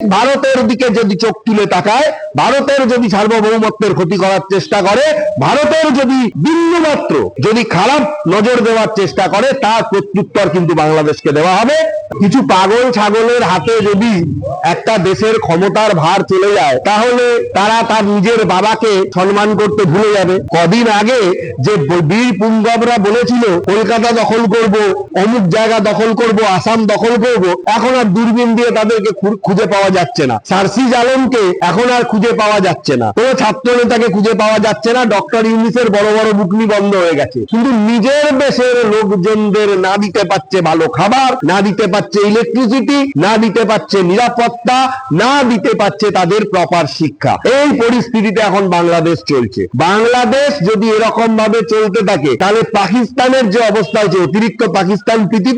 ভারতের দিকে যদি চোখ তুলে তাকায় ভারতের যদি সার্বভৌমত্বের ক্ষতি করার চেষ্টা করে, ভারতের যদি বিন্দু মাত্র যদি খারাপ নজর দেওয়ার চেষ্টা করে, তার প্রত্যুত্তর কিন্তু বাংলাদেশকে দেওয়া হবে। কিছু পাগল ছাগলের হাতে যদি একটা দেশের ক্ষমতার ভার চলে যায়, তাহলে তারা তার নিজের বাবাকে সম্মান করতে ভুলে যাবে। কদিন আগে যে বীর পুঙ্গবরা বলেছিল, কলকাতা দখল করব, অমুক জায়গা দখল করব, আসাম দখল করব, এখন আর দূরবীন দিয়ে তাদেরকে খুঁজে পাওয়া যাচ্ছে না। সার্সিজ আলমকে এখন আর খুঁজে পাওয়া যাচ্ছে না। কোনো ছাত্র নেতাকে খুঁজে পাওয়া যাচ্ছে না। ডক্টর ইউনিসের বড় বড় বুকনি বন্ধ হয়ে গেছে। কিন্তু নিজের দেশের লোকজনদের না দিতে পারছে ভালো খাবার, না দিতে পারছে ইলেকট্রিসিটি না দিতে পারছে নিরাপত্তা, না দিতে পারছে তাদের প্রপার শিক্ষা। এই পরিস্থিতিতে এখন বাংলাদেশ চলছে। বাংলাদেশ যদি এরকম ভাবে চলতে থাকে, তাহলে পাকিস্তানের যে অবস্থা হয়েছে অতিরিক্ত পাকিস্তান প্রীতি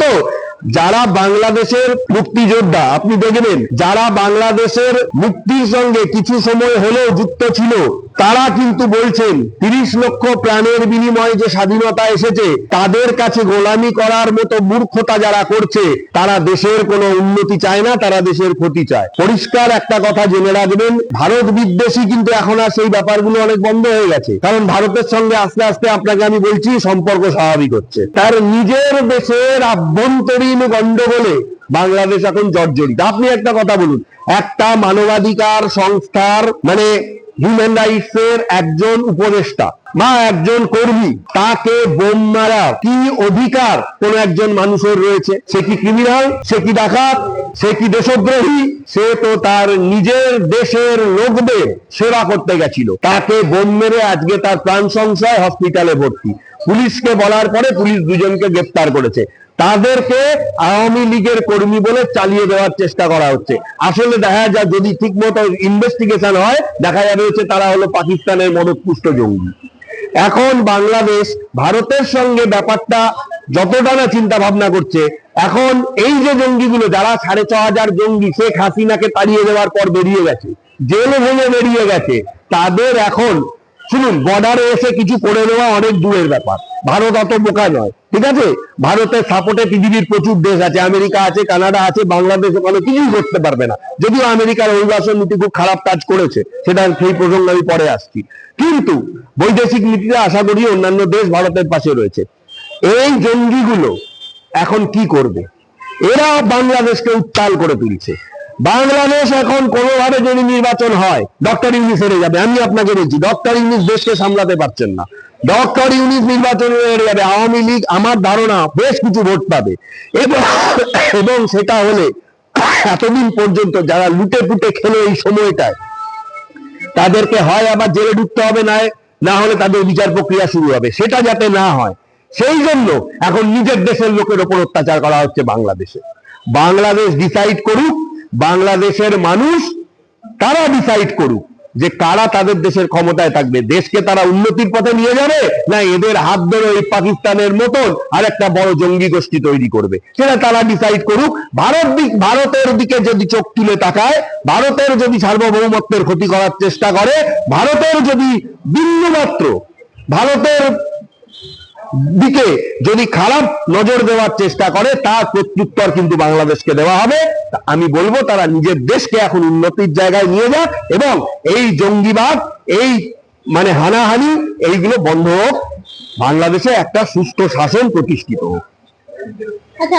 যারা বাংলাদেশের মুক্তিযোদ্ধা আপনি দেখবেন যারা বাংলাদেশের মুক্তির সঙ্গে কিছু সময় হলেও যুক্ত ছিল তারা কিন্তু বলছেন, তিরিশ লক্ষ প্রাণের বিনিময়ে যে স্বাধীনতা এসেছে, তাদের কাছে গোলামি করার মতো মূর্খতা যারা করছে, তারা দেশের কোনো উন্নতি চায় না, তারা দেশের ক্ষতি চায়। পরিষ্কার একটা কথা জেনে রাখবেন, ভারত বিদ্বেষী কিন্তু এখন আর সেই ব্যাপারগুলো অনেক বন্ধ হয়ে গেছে। কারণ ভারতের সঙ্গে আস্তে আস্তে আপনাকে আমি বলছি, সম্পর্ক স্বাভাবিক হচ্ছে। তার নিজের দেশের আভ্যন্তরীণ গন্ডগোলে বাংলাদেশ এখন জর্জরিত। আপনি একটা কথা বলুন, একটা মানবাধিকার সংস্থার মানে হিউম্যান রাইটস এর একজন উপদেষ্টা বা একজন কর্মী, তাকে বোম মারা কি অধিকার কোন একজন মানুষের রয়েছে? সে কি ক্রিমিনাল সে কি ডাকাত? সে কি দেশদ্রোহী? সে তো তার নিজের দেশের লোকদের সেবা করতে গেছিল। তাকে বোম মেরে আজকে তার প্রাণ সংশয় হসপিটালে ভর্তি। পুলিশকে বলার পরে পুলিশ দুজনকে গ্রেপ্তার করেছে। তাদেরকে আওয়ামী লীগের কর্মী বলে চালিয়ে দেওয়ার চেষ্টা করা হচ্ছে। আসলে দেখা যায় যদি ঠিক মতো ইনভেস্টিগেশন হয়, দেখা যাবে হচ্ছে তারা হলো পাকিস্তানের মদতপুষ্ট জঙ্গি। এখন বাংলাদেশ ভারতের সঙ্গে ব্যাপারটা যতটা না চিন্তা ভাবনা করছে, এখন এই যে জঙ্গিগুলো, যারা সাড়ে ছ হাজার জঙ্গি শেখ হাসিনাকে তাড়িয়ে দেওয়ার পর বেরিয়ে গেছে, জেল ভেঙে বেরিয়ে গেছে, তাদের এখন শুনুন বর্ডারে এসে কিছু করে নেওয়া অনেক দূরের ব্যাপার। ভারত অত বোকা নয়, ঠিক আছে? ভারতের সাপোর্টে পৃথিবীর প্রচুর দেশ আছে, আমেরিকা আছে, কানাডা আছে, বাংলাদেশ ওখানে কিছুই করতে পারবে না। যদিও আমেরিকার অভিবাসন নীতি খুব খারাপ কাজ করেছে, সেটা সেই প্রসঙ্গে আমি পরে আসছি। কিন্তু বৈদেশিক নীতিতে আশা করি অন্যান্য দেশ ভারতের পাশে রয়েছে। এই জঙ্গিগুলো এখন কি করবে? এরা বাংলাদেশকে উত্তাল করে তুলছে। বাংলাদেশ এখন কোনোভাবে যদি নির্বাচন হয়, ডক্টর ইউনিস হেরে যাবে। আমি আপনাকে বলছি, ডক্টর ইউনিস দেশকে সামলাতে পারছেন না। ডক্টর ইউনিস নির্বাচনে হেরে যাবে, আওয়ামী লীগ আমার ধারণা বেশ কিছু ভোট পাবে। এবং এবং সেটা হলে এতদিন পর্যন্ত যারা লুটে পুটে খেলো এই সময়টায়, তাদেরকে হয় আবার জেলে ঢুকতে হবে না না হলে তাদের বিচার প্রক্রিয়া শুরু হবে। সেটা যাতে না হয়, সেই জন্য এখন নিজের দেশের লোকের ওপর অত্যাচার করা হচ্ছে বাংলাদেশে। বাংলাদেশ ডিসাইড করুক বাংলাদেশের মানুষ তারা ডিসাইড করুক যে কারা তাদের দেশের ক্ষমতায় থাকবে। দেশকে তারা উন্নতির পথে নিয়ে যাবে না এদের হাত ধরে ওই পাকিস্তানের মতন আর একটা বড় জঙ্গি গোষ্ঠী তৈরি করবে? সেটা তারা ডিসাইড করুক। ভারত দিক ভারতের দিকে যদি চোখ তুলে তাকায়, ভারতের যদি সার্বভৌমত্বের ক্ষতি করার চেষ্টা করে, ভারতের যদি বিন্দু মাত্র ভারতের দিকে যদি খারাপ নজর দেওয়ার চেষ্টা করে, তার প্রত্যুত্তর কিন্তু বাংলাদেশকে দেওয়া হবে। আমি বলব তারা নিজের দেশকে এখন উন্নতির জায়গায় নিয়ে যাক এবং এই জঙ্গিবাদ, এই মানে হানাহানি, এইগুলো বন্ধ হোক। বাংলাদেশে একটা সুস্থ শাসন প্রতিষ্ঠিত হোক। আচ্ছা